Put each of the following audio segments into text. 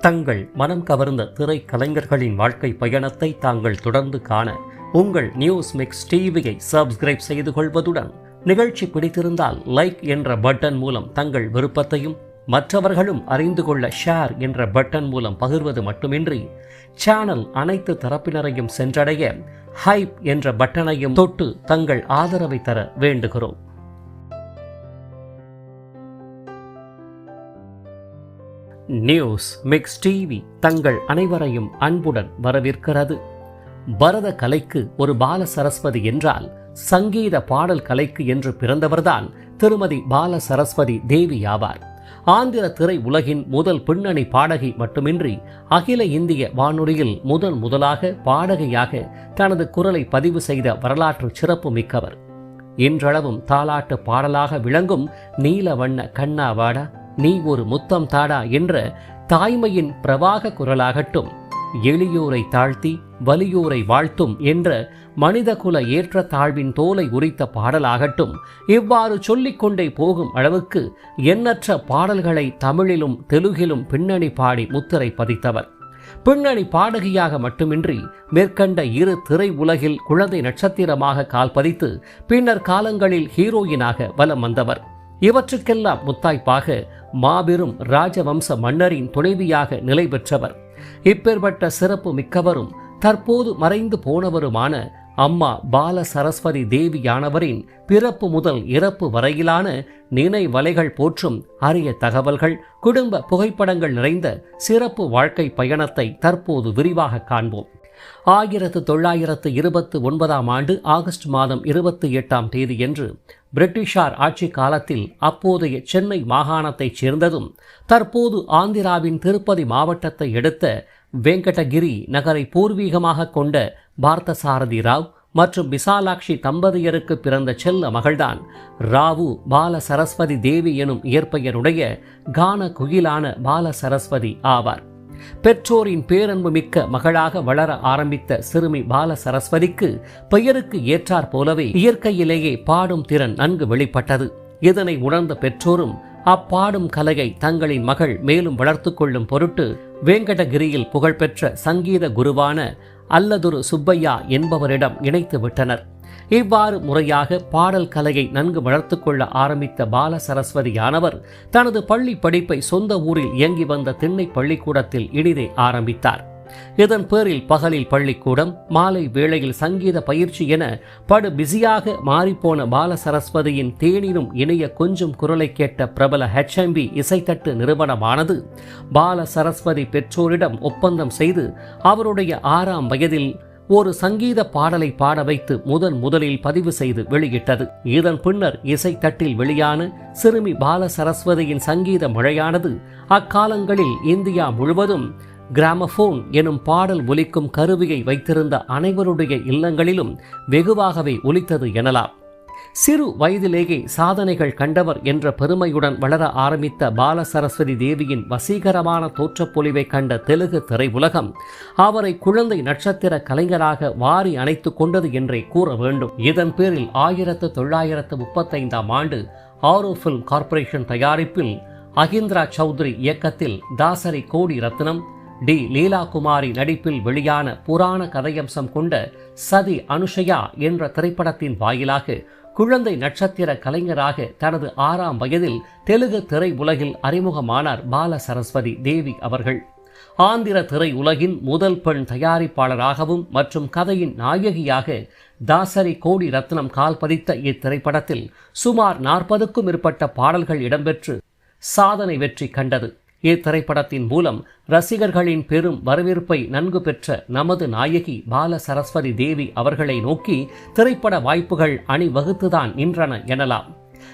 தங்கள் மனம் கவர்ந்த திரைக்கலைஞர்களின் வாழ்க்கை பயணத்தை தாங்கள் தொடர்ந்து காண உங்கள் நியூஸ் மிக்ஸ் டிவியை சப்ஸ்கிரைப் செய்து கொள்வதுடன் நிகழ்ச்சி பிடித்திருந்தால் லைக் என்ற பட்டன் மூலம் தங்கள் விருப்பத்தையும் மற்றவர்களும் அறிந்து கொள்ள ஷேர் என்ற பட்டன் மூலம் பகிர்வது மட்டுமின்றி சேனல் அனைத்து தரப்பினரையும் சென்றடைய ஹைப் என்ற பட்டனையும் தொட்டு தங்கள் ஆதரவை தர வேண்டுகிறோம். நியூஸ் மிக்ஸ் டிவி தங்கள் அனைவரையும் அன்புடன் வரவேற்கிறது. பரத கலைக்கு ஒரு பால சரஸ்வதி என்றால் சங்கீத பாடல் கலைக்கு என்று பிறந்தவர்தான் திருமதி பால சரஸ்வதி தேவி ஆவார். ஆந்திர திரை உலகின் முதல் பின்னணி பாடகி மட்டுமின்றி அகில இந்திய வானொலியில் முதன் முதலாக பாடகியாக தனது குரலை பதிவு செய்த வரலாற்று சிறப்பு மிக்கவர். இன்றளவும் தாலாட்டு பாடலாக விளங்கும் நீல வண்ண கண்ணா வாடா நீ ஒரு முத்தம் தாடா என்ற தாய்மையின் பிரவாக குரலாகட்டும். எளியோரை தாழ்த்தி வலியோரை வாழ்த்தும் என்ற மனிதகுல ஏற்ற தாழ்வின் தோலை உரித்த பாடலாகட்டும். இவ்வாறு சொல்லிக்கொண்டே போகும் அளவுக்கு எண்ணற்ற பாடல்களை தமிழிலும் தெலுங்கிலும் பின்னணி பாடி முத்திரை பதித்தவர். பின்னணி பாடகியாக மட்டுமின்றி மேற்கண்ட இரு திரை உலகில் குழந்தை நட்சத்திரமாக கால் பதித்து பின்னர் காலங்களில் ஹீரோயினாக வலம் வந்தவர். இவற்றுக்கெல்லாம் முத்தாய்ப்பாக மாபெரும் ராஜவம்ச மன்னரின் துணைவியாக நிலை பெற்றவர். இப்பேற்பட்ட சிறப்பு மிக்கவரும் தற்போது மறைந்து போனவருமான அம்மா பால சரஸ்வதி தேவியானவரின் பிறப்பு முதல் இறப்பு வரையிலான நினைவலைகள் போற்றும் அரிய தகவல்கள் குடும்ப புகைப்படங்கள் நிறைந்த சிறப்பு வாழ்க்கை பயணத்தை தற்போது விரிவாக காண்போம். ஆயிரத்து தொள்ளாயிரத்து இருபத்து ஒன்பதாம் ஆண்டு ஆகஸ்ட் மாதம் இருபத்தி எட்டாம் தேதியன்று பிரிட்டிஷார் ஆட்சி காலத்தில் அப்போதைய சென்னை மாகாணத்தைச் சேர்ந்ததும் தற்போது ஆந்திராவின் திருப்பதி மாவட்டத்தை எடுத்த வெங்கடகிரி நகரை பூர்வீகமாக கொண்ட பார்த்தசாரதி ராவ் மற்றும் விசாலாட்சி தம்பதியருக்கு பிறந்த செல்ல மகள்தான் ராவு பால சரஸ்வதி தேவி எனும் இயற்பெயருடைய கான குயிலான பால சரஸ்வதி ஆவார். பெற்றோரின் பேரன்பு மிக்க மகளாக வளர ஆரம்பித்த சிறுமி பால சரஸ்வதிக்கு பெயருக்கு ஏற்றாற் போலவே இயற்கையிலேயே பாடும் திறன் நன்கு வெளிப்பட்டது. இதனை உணர்ந்த பெற்றோரும் அப்பாடும் கலையை தங்களின் மகள் மேலும் வளர்த்து கொள்ளும் பொருட்டு வேங்கடகிரியில் புகழ்பெற்ற சங்கீத குருவான அல்லதொரு சுப்பையா என்பவரிடம் இணைத்து விட்டனர். இவ்வாறு முறையாக பாடல் கலையை நன்கு வளர்த்து கொள்ள ஆரம்பித்த பால சரஸ்வதியானவர் தனது பள்ளி படிப்பை சொந்த ஊரில் இயங்கி வந்த திண்ணை பள்ளிக்கூடத்தில் இனிதே ஆரம்பித்தார். இதன் பேரில் பகலில் பள்ளிக்கூடம் மாலை வேளையில் சங்கீத பயிற்சி என படு பிஸியாக மாறிப்போன பால சரஸ்வதியின் தேனினும் இணைய கொஞ்சம் குரலை கேட்ட பிரபல ஹெச்எம்பி இசைத்தட்டு நிறுவனமானது பால சரஸ்வதி பெற்றோரிடம் ஒப்பந்தம் செய்து அவருடைய ஆறாம் வயதில் ஒரு சங்கீத பாடலை பாட வைத்து முதன் முதலில் பதிவு செய்து வெளியிட்டது. இதன் பின்னர் இசைத்தட்டில் வெளியான சிறுமி பால சரஸ்வதியின் சங்கீத மழையானது அக்காலங்களில் இந்தியா முழுவதும் கிராமபோன் எனும் பாடல் ஒலிக்கும் கருவியை வைத்திருந்த அனைவருடைய இல்லங்களிலும் வெகுவாகவே ஒலித்தது எனலாம். சிறு வயதிலேயே சாதனைகள் கண்டவர் என்ற பெருமையுடன் வளர ஆரம்பித்த பால சரஸ்வதி தேவியின் வசீகரமான தோற்றப்பொலிவை கண்ட தெலுங்கு திரையுலகம் அவரை குழந்தை நட்சத்திர கலைஞராக வாரி அணைத்து கொண்டது என்றே கூற வேண்டும். இதன் பேரில் ஆயிரத்து தொள்ளாயிரத்து முப்பத்தைந்தாம் ஆண்டு ஆரோ ஃபில்ம் கார்ப்பரேஷன் தயாரிப்பில் அகிந்திரா சௌத்ரி இயக்கத்தில் தாசரி கோடி ரத்னம் டி லீலா குமாரி நடிப்பில் வெளியான புராண கதையம்சம் கொண்ட சதி அனுஷயா என்ற திரைப்படத்தின் வாயிலாக குழந்தை நட்சத்திர கலைஞராக தனது ஆறாம் வயதில் தெலுங்கு திரை உலகில் அறிமுகமானார் பால சரஸ்வதி தேவி அவர்கள். ஆந்திர திரை உலகின் முதல் பெண் தயாரிப்பாளராகவும் மற்றும் கதையின் நாயகியாக தாசரி கோடி ரத்னம் கால் பதித்த இத்திரைப்படத்தில் சுமார் நாற்பதுக்கும் மேற்பட்ட பாடல்கள் இடம்பெற்று சாதனை வெற்றி கண்டது. இத்திரைப்படத்தின் மூலம் ரசிகர்களின் பெரும் வரவேற்பை நன்கு பெற்ற நமது நாயகி பால சரஸ்வதி தேவி அவர்களை நோக்கி திரைப்பட வாய்ப்புகள் அணிவகுத்துதான் நின்றன எனலாம்.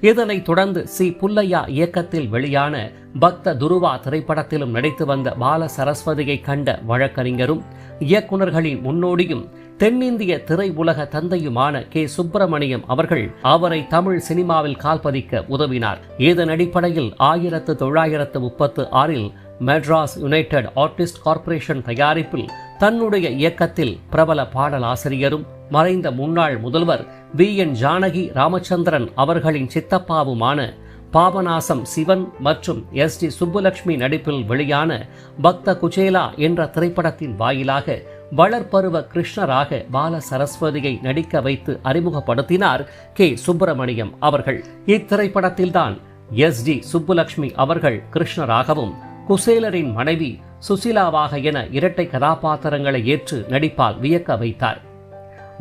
இதனைத் தொடர்ந்து சி. புல்லையா இயக்கத்தில் வெளியான பக்த துருவா திரைப்படத்திலும் நடித்து வந்த பால சரஸ்வதியை கண்ட வழக்கறிஞரும் இயக்குநர்களின் முன்னோடியும் தென்னிந்திய திரை உலக தந்தையுமான கே. சுப்பிரமணியம் அவர்கள் அவரை தமிழ் சினிமாவில் கால்பதிக்க உதவினார். இதன் அடிப்படையில் ஆயிரத்து தொள்ளாயிரத்து முப்பத்து ஆறில் மெட்ராஸ் யுனைடெட் ஆர்டிஸ்ட் கார்ப்பரேஷன் தயாரிப்பில் தன்னுடைய இயக்கத்தில் பிரபல பாடலாசிரியரும் மறைந்த முன்னாள் முதல்வர் வி. என். ஜானகி ராமச்சந்திரன் அவர்களின் சித்தப்பாவுமான பாபநாசம் சிவன் மற்றும் எஸ். டி. சுப்புலட்சுமி நடிப்பில் வெளியான பக்த குச்சேலா என்ற திரைப்படத்தின் வாயிலாக வளர்பருவ கிருஷ்ணராக பால சரஸ்வதியை நடிக்க வைத்து அறிமுகப்படுத்தினார் கே. சுப்பிரமணியம் அவர்கள். இத்திரைப்படத்தில்தான் எஸ். டி சுப்புலட்சுமி அவர்கள் கிருஷ்ணராகவும் குசேலரின் மனைவி சுசிலாவாக என இரட்டை கதாபாத்திரங்களை ஏற்று நடிப்பால் வியக்க வைத்தார்.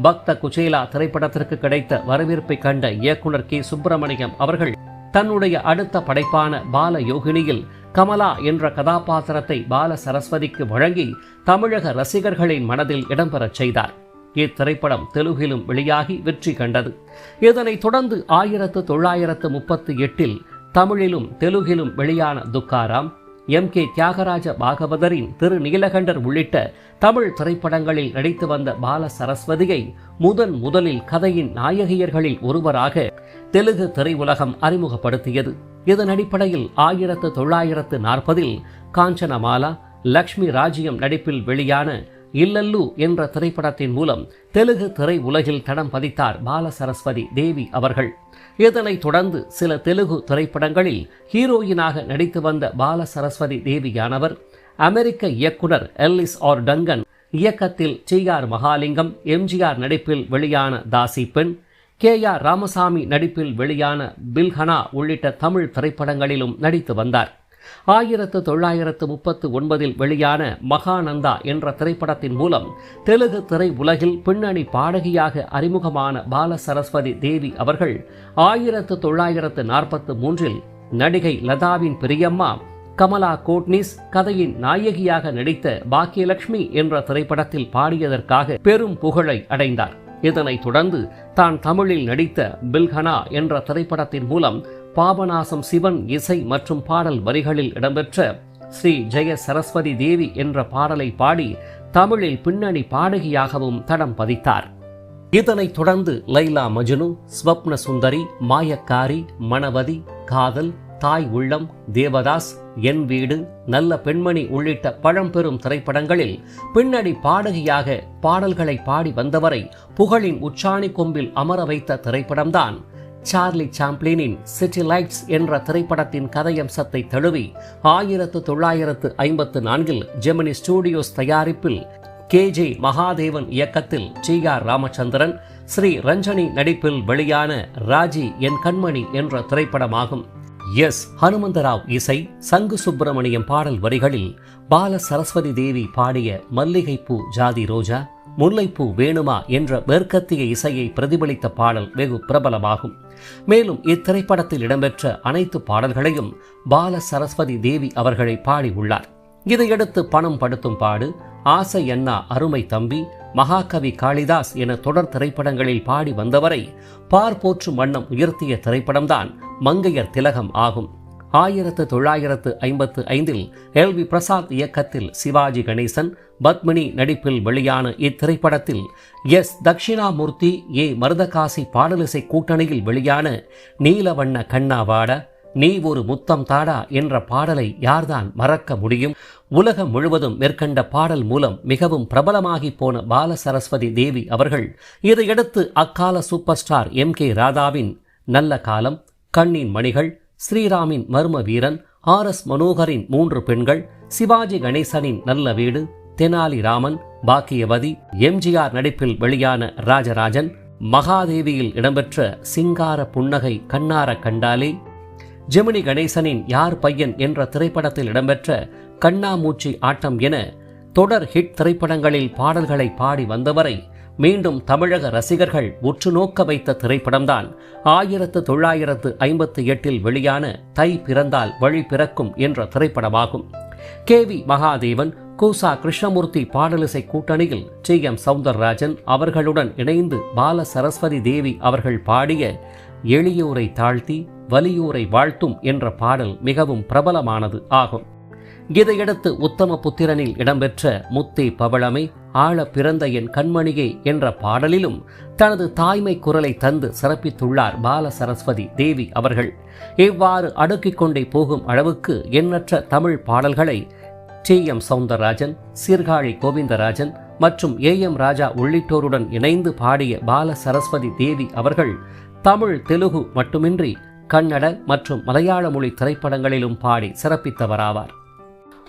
பக்த குச்சேலா திரைப்படத்திற்கு கிடைத்த வரவேற்பை கண்ட இயக்குனர் கே. சுப்பிரமணியம் அவர்கள் தன்னுடைய அடுத்த படைப்பான பால யோகினியில் கமலா என்ற கதாபாத்திரத்தை பால சரஸ்வதிக்கு வழங்கி தமிழக ரசிகர்களின் மனதில் இடம்பெறச் செய்தார். இத்திரைப்படம் தெலுங்கிலும் வெளியாகி வெற்றி கண்டது. இதனைத் தொடர்ந்து ஆயிரத்து தொள்ளாயிரத்து முப்பத்தி எட்டில் தமிழிலும் தெலுங்கிலும் வெளியான துக்காராம் எம். கே. தியாகராஜ பாகவதரின் திரு. நீலகண்டர் உள்ளிட்ட தமிழ் திரைப்படங்களில் நடித்து வந்த பால சரஸ்வதியை முதன் முதலில் கதையின் நாயகியர்களில் ஒருவராக தெலுங்கு திரையுலகம் அறிமுகப்படுத்தியது. இதன் அடிப்படையில் ஆயிரத்து தொள்ளாயிரத்து நாற்பதில் காஞ்சனமாலா லக்ஷ்மி ராஜ்யம் நடிப்பில் வெளியான இல்லல்லு என்ற திரைப்படத்தின் மூலம் தெலுங்கு திரை உலகில் தடம் பதித்தார் பால சரஸ்வதி தேவி அவர்கள். இதனைத் தொடர்ந்து சில தெலுங்கு திரைப்படங்களில் ஹீரோயினாக நடித்து வந்த பால சரஸ்வதி தேவியானவர் அமெரிக்க இயக்குனர் எல்லிஸ் ஆர் டங்கன் இயக்கத்தில் டி ஆர் மகாலிங்கம் எம்ஜிஆர் நடிப்பில் வெளியான தாசி பெண் கே ஆர் ராமசாமி நடிப்பில் வெளியான பில்ஹனா உள்ளிட்ட தமிழ் திரைப்படங்களிலும் நடித்து வந்தார். ஆயிரத்து தொள்ளாயிரத்து முப்பத்து ஒன்பதில் வெளியான மகானந்தா என்ற திரைப்படத்தின் மூலம் தெலுங்கு திரை உலகில் பின்னணி பாடகியாக அறிமுகமான பால சரஸ்வதி தேவி அவர்கள் ஆயிரத்து தொள்ளாயிரத்து நாற்பத்து மூன்றில் நடிகை லதாவின் பிரியம்மா கமலா கோட்னிஸ் கதையின் நாயகியாக நடித்த பாக்கியலட்சுமி என்ற திரைப்படத்தில் பாடியதற்காக பெரும் புகழை அடைந்தார். இதனைத் தொடர்ந்து தான் தமிழில் நடித்த பில்ஹனா என்ற திரைப்படத்தின் மூலம் பாபநாசம் சிவன் இசை மற்றும் பாடல் வரிகளில் இடம்பெற்ற ஸ்ரீ ஜெய சரஸ்வதி தேவி என்ற பாடலை பாடி தமிழில் பின்னணி பாடகியாகவும் தடம் பதித்தார். இதனைத் தொடர்ந்து லைலா மஜ்னு ஸ்வப்ன சுந்தரி மாயக்காரி மணவதி காதல் தாய் உள்ளம் தேவதாஸ் என் வீடு நல்ல பெண்மணி உள்ளிட்ட பழம்பெரும் திரைப்படங்களில் பின்னணி பாடகியாக பாடல்களை பாடி வந்தவரை புகழின் உச்சாணி கொம்பில் அமர வைத்த திரைப்படம்தான். சார்லி சாம்ப்ளினின் சிட்டி லைட்ஸ் என்ற திரைப்படத்தின் கதையம்சத்தை தழுவி ஆயிரத்து தொள்ளாயிரத்து ஐம்பத்து நான்கில் ஜெமினி ஸ்டூடியோஸ் தயாரிப்பில் கே. ஜே. மகாதேவன் இயக்கத்தில் டி. ஆர். ராமச்சந்திரன் ஸ்ரீ ரஞ்சனி நடிப்பில் வெளியான ராஜி என் கண்மணி என்ற திரைப்படமாகும். எஸ். ஹனுமந்தராவ் இசை சங்கு சுப்பிரமணியம் பாடல் வரிகளில் பால சரஸ்வதி தேவி பாடிய மல்லிகைப்பூ ஜாதி ரோஜா முல்லைப்பூ வேணுமா என்ற மேற்கத்திய இசையை பிரதிபலித்த பாடல் வெகு பிரபலமாகும். மேலும் இத்திரைப்படத்தில் இடம்பெற்ற அனைத்து பாடல்களையும் பால சரஸ்வதி தேவி அவர்களை பாடியுள்ளார். இதையடுத்து பணம் படுத்தும் பாடு ஆசை அண்ணா அருமை தம்பி மகாகவி காளிதாஸ் என தொடர் திரைப்படங்களில் பாடி வந்தவரை பார் போற்றும் வண்ணம் உயர்த்திய திரைப்படம்தான் மங்கையர் திலகம் ஆகும். ஆயிரத்து தொள்ளாயிரத்து ஐம்பத்து ஐந்தில் எல். வி. பிரசாத் இயக்கத்தில் சிவாஜி கணேசன் பத்மினி நடிப்பில் வெளியான இத்திரைப்படத்தில் எஸ். தக்ஷிணாமூர்த்தி ஏ. மருதகாசி பாடலிசை கூட்டணியில் வெளியான நீலவண்ண கண்ணாவாட நீ ஒரு முத்தம் தாடா என்ற பாடலை யார்தான் மறக்க முடியும்? உலகம் முழுவதும் மேற்கண்ட பாடல் மூலம் மிகவும் பிரபலமாகி போன பால சரஸ்வதி தேவி அவர்கள் இதையடுத்து அக்கால சூப்பர் ஸ்டார் எம் கே ராதாவின் நல்ல காலம் கண்ணின் மணிகள் ஸ்ரீராமின் மர்ம வீரன் ஆர் எஸ் மனோகரின் மூன்று பெண்கள் சிவாஜி கணேசனின் நல்ல வீடு தெனாலி ராமன் பாக்கியவதி எம்ஜிஆர் நடிப்பில் வெளியான ராஜராஜன் மகாதேவியில் இடம்பெற்ற சிங்கார புன்னகை கண்ணார கண்டாலே ஜெமினி கணேசனின் யார் பையன் என்ற திரைப்படத்தில் இடம்பெற்ற கண்ணாமூச்சி ஆட்டம் என தொடர் ஹிட் திரைப்படங்களில் பாடல்களை பாடி வந்தவரை மீண்டும் தமிழக ரசிகர்கள் உற்று நோக்க வைத்த திரைப்படம்தான். ஆயிரத்து தொள்ளாயிரத்து ஐம்பத்தி எட்டில் வெளியான தை பிறந்தால் வழி பிறக்கும் என்ற திரைப்படமாகும். கே வி மகாதேவன் கூசா கிருஷ்ணமூர்த்தி பாடலிசை கூட்டணியில் டி எம் சவுந்தரராஜன் அவர்களுடன் இணைந்து பால சரஸ்வதி தேவி அவர்கள் பாடிய எளியோரை தாழ்த்தி வலியோரை வாழ்த்தும் என்ற பாடல் மிகவும் பிரபலமானது ஆகும். இதையடுத்து உத்தம புத்திரனில் இடம்பெற்ற முத்தே பவளமை ஆழ பிறந்த என் கண்மணியே என்ற பாடலிலும் தனது தாய்மை குரலை தந்து சிறப்பித்துள்ளார் பால சரஸ்வதி தேவி அவர்கள். இவ்வாறு அடுக்கிக் கொண்டே போகும் அளவுக்கு எண்ணற்ற தமிழ் பாடல்களை டி. எம். சவுந்தரராஜன் சீர்காழி கோவிந்தராஜன் மற்றும் ஏ. எம். ராஜா உள்ளிட்டோருடன் இணைந்து பாடிய பால சரஸ்வதி தேவி அவர்கள் தமிழ் தெலுகு மட்டுமின்றி கன்னட மற்றும் மலையாள மொழி திரைப்படங்களிலும் பாடி சிறப்பித்தவராவார்.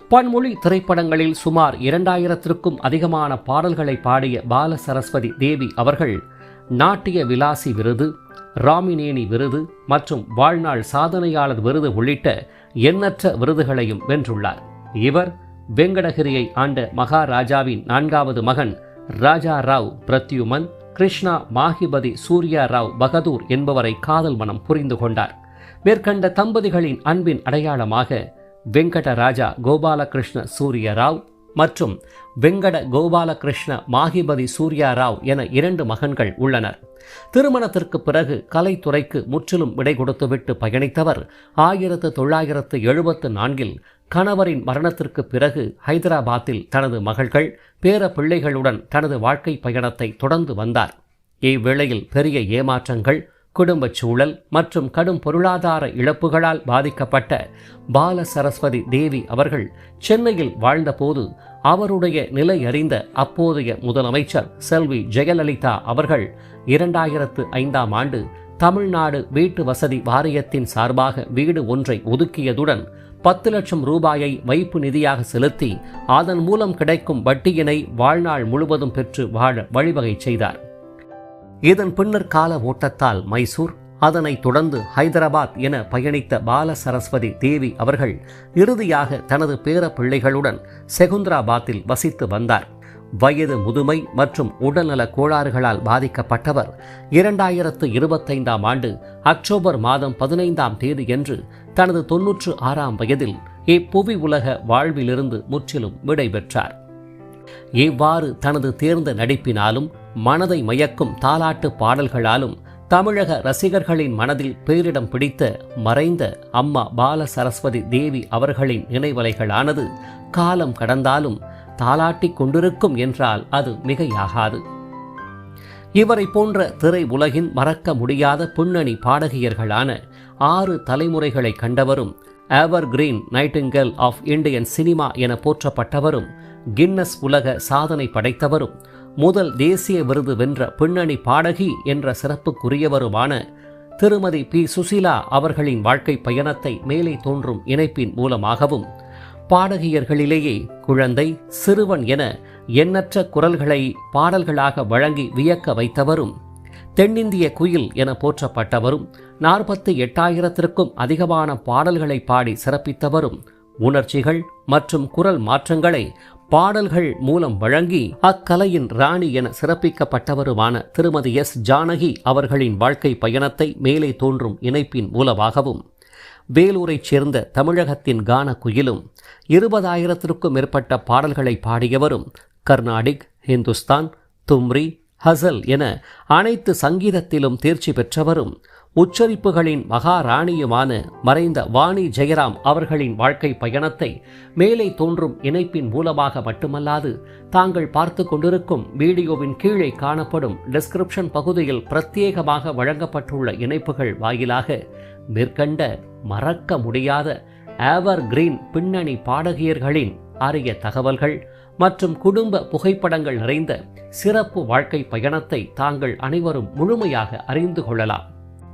பன்மொழி திரைப்படங்களில் சுமார் இரண்டாயிரத்திற்கும் அதிகமான பாடல்களை பாடிய பால சரஸ்வதி தேவி அவர்கள் நாட்டிய விலாசி விருது ராமினேனி விருது மற்றும் வாழ்நாள் சாதனையாளர் விருது உள்ளிட்ட எண்ணற்ற விருதுகளையும் வென்றுள்ளார். இவர் வெங்கடகிரியை ஆண்ட மகாராஜாவின் நான்காவது மகன் ராஜா ராவ் பிரத்யுமன் கிருஷ்ணா மாஹிபதி சூர்யா ராவ் பகதூர் என்பவரை காதல் மனம் புரிந்து கொண்டார். மேற்கண்ட தம்பதிகளின் அன்பின் அடையாளமாக வெங்கடராஜா கோபாலகிருஷ்ண சூரிய ராவ் மற்றும் வெங்கட கோபாலகிருஷ்ண மாகிபதி சூர்யா ராவ் என இரண்டு மகன்கள் உள்ளனர். திருமணத்திற்கு பிறகு கலைத்துறைக்கு முற்றிலும் விடை கொடுத்துவிட்டு பயணித்தவர் ஆயிரத்து தொள்ளாயிரத்து எழுபத்து நான்கில் கணவரின் மரணத்திற்கு பிறகு ஹைதராபாத்தில் தனது மகள்கள் பேர பிள்ளைகளுடன் தனது வாழ்க்கை பயணத்தை தொடர்ந்து வந்தார். இவ்வேளையில் பெரிய ஏமாற்றங்கள் குடும்பச் சூழல் மற்றும் கடும் பொருளாதார இழப்புகளால் பாதிக்கப்பட்ட பால சரஸ்வதி தேவி அவர்கள் சென்னையில் வாழ்ந்தபோது அவருடைய நிலை அறிந்த அப்போதைய முதலமைச்சர் செல்வி ஜெயலலிதா அவர்கள் இரண்டாயிரத்து ஐந்தாம் ஆண்டு தமிழ்நாடு வீட்டு வசதி வாரியத்தின் சார்பாக வீடு ஒன்றை ஒதுக்கியதுடன் பத்து லட்சம் ரூபாயை வைப்பு நிதியாக செலுத்தி அதன் மூலம் கிடைக்கும் வட்டியினை வாழ்நாள் முழுவதும் பெற்று வாழ வழிவகை செய்தார். இதன் பின்னர் கால ஓட்டத்தால் மைசூர் அதனைத் தொடர்ந்து ஹைதராபாத் என பயணித்த பால சரஸ்வதி தேவி அவர்கள் இறுதியாக தனது பேர பிள்ளைகளுடன் செகுந்திராபாத்தில் வசித்து வந்தார். வயது முதுமை மற்றும் உடல்நல கோளாறுகளால் பாதிக்கப்பட்டவர். இரண்டாயிரத்து இருபத்தைந்தாம் ஆண்டு அக்டோபர் மாதம் பதினைந்தாம் தேதி என்று தனது தொன்னூற்று ஆறாம் வயதில் இப்புவி உலக வாழ்விலிருந்து முற்றிலும் விடைபெற்றார். இவ்வாறு தனது தேர்ந்த நடிப்பினாலும் மனதை மயக்கும் தாலாட்டு பாடல்களாலும் தமிழக ரசிகர்களின் மனதில் பேரிடம் பிடித்த மறைந்த அம்மா பால சரஸ்வதி தேவி அவர்களின் நினைவலைகளானது காலம் கடந்தாலும் தாளாட்டி கொண்டிருக்கும் என்றால் அது மிகையாகாது. இவரை போன்ற திரை உலகின் மறக்க முடியாத பின்னணி பாடகியர்களான ஆறு தலைமுறைகளை கண்டவரும் evergreen nightingale of Indian cinema என போற்றப்பட்டவரும் கின்னஸ் உலக சாதனை படைத்தவரும் முதல் தேசிய விருது வென்ற பின்னணி பாடகி என்ற சிறப்புக்குரியவருமான திருமதி பி. சுசிலா அவர்களின் வாழ்க்கை பயணத்தை மேலே தோன்றும் இணைப்பின் மூலமாகவும் பாடகியர்களிலேயே குழந்தை சிறுவன் என எண்ணற்ற குரல்களை பாடல்களாக வழங்கி வியக்க வைத்தவரும் தென்னிந்திய குயில் என போற்றப்பட்டவரும் நாற்பத்தி எட்டாயிரத்திற்கும் அதிகமான பாடல்களை பாடி சிறப்பித்தவரும் உணர்ச்சிகள் மற்றும் குரல் மாற்றங்களை பாடல்கள் மூலம் வழங்கி அக்கலையின் ராணி என சிறப்பிக்கப்பட்டவருமான திருமதி எஸ். ஜானகி அவர்களின் வாழ்க்கை பயணத்தை மேலே தோன்றும் இணைப்பின் மூலமாகவும் வேலூரைச் சேர்ந்த தமிழகத்தின் கான குயிலும் இருபதாயிரத்திற்கும் மேற்பட்ட பாடல்களை பாடியவரும் கர்நாடிக் ஹிந்துஸ்தான் தும்ரி ஹசல் என அனைத்து சங்கீதத்திலும் தேர்ச்சி பெற்றவரும் உச்சரிப்புகளின் மகாராணியுமான மறைந்த வாணி ஜெயராம் அவர்களின் வாழ்க்கை பயணத்தை மேலே தோன்றும் இணைப்பின் மூலமாக மட்டுமல்லாது தாங்கள் பார்த்து கொண்டிருக்கும் வீடியோவின் கீழே காணப்படும் டிஸ்கிரிப்ஷன் பகுதியில் பிரத்யேகமாக வழங்கப்பட்டுள்ள இணைப்புகள் வாயிலாக மேற்கண்ட மறக்க முடியாத ஆவர் கிரீன் பின்னணி பாடகியர்களின் அரிய தகவல்கள் மற்றும் குடும்ப புகைப்படங்கள் நிறைந்த சிறப்பு வாழ்க்கை பயணத்தை தாங்கள் அனைவரும் முழுமையாக அறிந்து கொள்ளலாம்.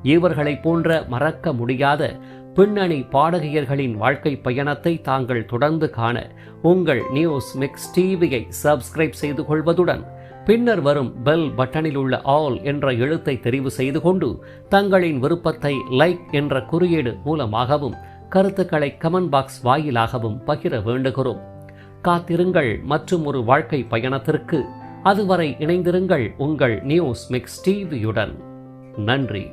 இவர்களைப் போன்ற மறக்க முடியாத பின்னணி பாடகியர்களின் வாழ்க்கை பயணத்தை தாங்கள் தொடர்ந்து காண உங்கள் நியூஸ் மிக்ஸ் டிவியை சப்ஸ்கிரைப் செய்து கொள்வதுடன் பின்னர் வரும் பெல் பட்டனில் உள்ள ஆல் என்ற எழுத்தை தெரிவு செய்து கொண்டு தங்களின் விருப்பத்தை லைக் என்ற குறியீடு மூலமாகவும் கருத்துக்களை கமெண்ட் பாக்ஸ் வாயிலாகவும் பகிர வேண்டுகிறோம். காத்திருங்கள் மற்றும் ஒரு வாழ்க்கை பயணத்திற்கு. அதுவரை இணைந்திருங்கள் உங்கள் நியூஸ் மிக்ஸ் டிவியுடன் நன்றி.